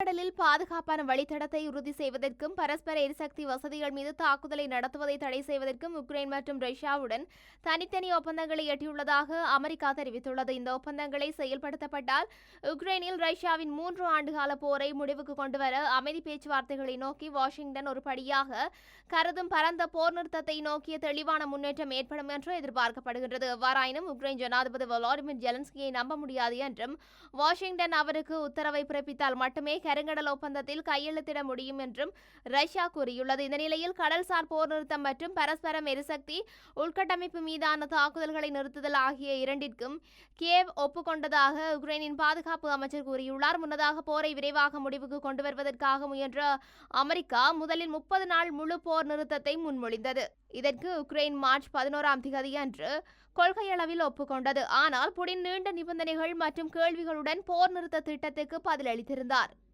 கடலில் பாதுகாப்பான வழித்தடத்தை உறுதி செய்வதற்கும் பரஸ்பர எரிசக்தி வசதிகள் மீது தாக்குதலை நடத்துவதை தடை செய்வதற்கும் உக்ரைன் மற்றும் ரஷ்யாவுடன் தனித்தனி ஒப்பந்தங்களை எட்டியுள்ளதாக அமெரிக்கா தெரிவித்துள்ளது. இந்த ஒப்பந்தங்களை செயல்படுத்தப்பட்டால் உக்ரைனில் ரஷ்யாவின் மூன்று ஆண்டுகால போரை முடிவுக்கு கொண்டுவர அமைதி பேச்சுவார்த்தைகளை நோக்கி வாஷிங்டன் ஒரு படியாக கருதும் பரந்த போர் நிறுத்தத்தை நோக்கிய தெளிவான முன்னேற்றம் ஏற்படும் என்று எதிர்பார்க்கப்படுகின்றது. எவ்வாறாயினும் உக்ரைன் ஜனாதிபதி வலாடிமிர் ஜெலன்ஸ்கியை நம்ப முடியாது என்றும் வாஷிங்டன் அவருக்கு உத்தரவை பிறப்பித்தால் மட்டுமே கருங்கடல் ஒப்பந்தத்தில் கையெழுத்திட முடியும் என்றும் ரஷ்யா கூறியுள்ளது. இந்த நிலையில் கடல்சார் போர் நிறுத்தம் மற்றும் பரஸ்பரம் எரிசக்தி உள்கட்டமைப்பு மீதான தாக்குதல்களை நிறுத்துதல் ஆகிய இரண்டிற்கும் கியேவ் ஒப்புக்கொண்டதாக உக்ரைனின் பாதுகாப்பு அமைச்சர் கூறியுள்ளார். முன்னதாக போரை விரைவாக முடிவுக்கு கொண்டு வருவதற்காக முயன்ற அமெரிக்கா முதலில் முப்பது நாள் முழு போர் நிறுத்தத்தை முன்மொழிந்தது. இதற்கு உக்ரைன் மார்ச் பதினோராம் திகதி அன்று கொள்கையளவில் ஒப்புக்கொண்டது. ஆனால் புடின் நீண்ட நிபந்தனைகள் மற்றும் கேள்விகளுடன் போர் நிறுத்த திட்டத்துக்கு பதிலளித்திருந்தார்.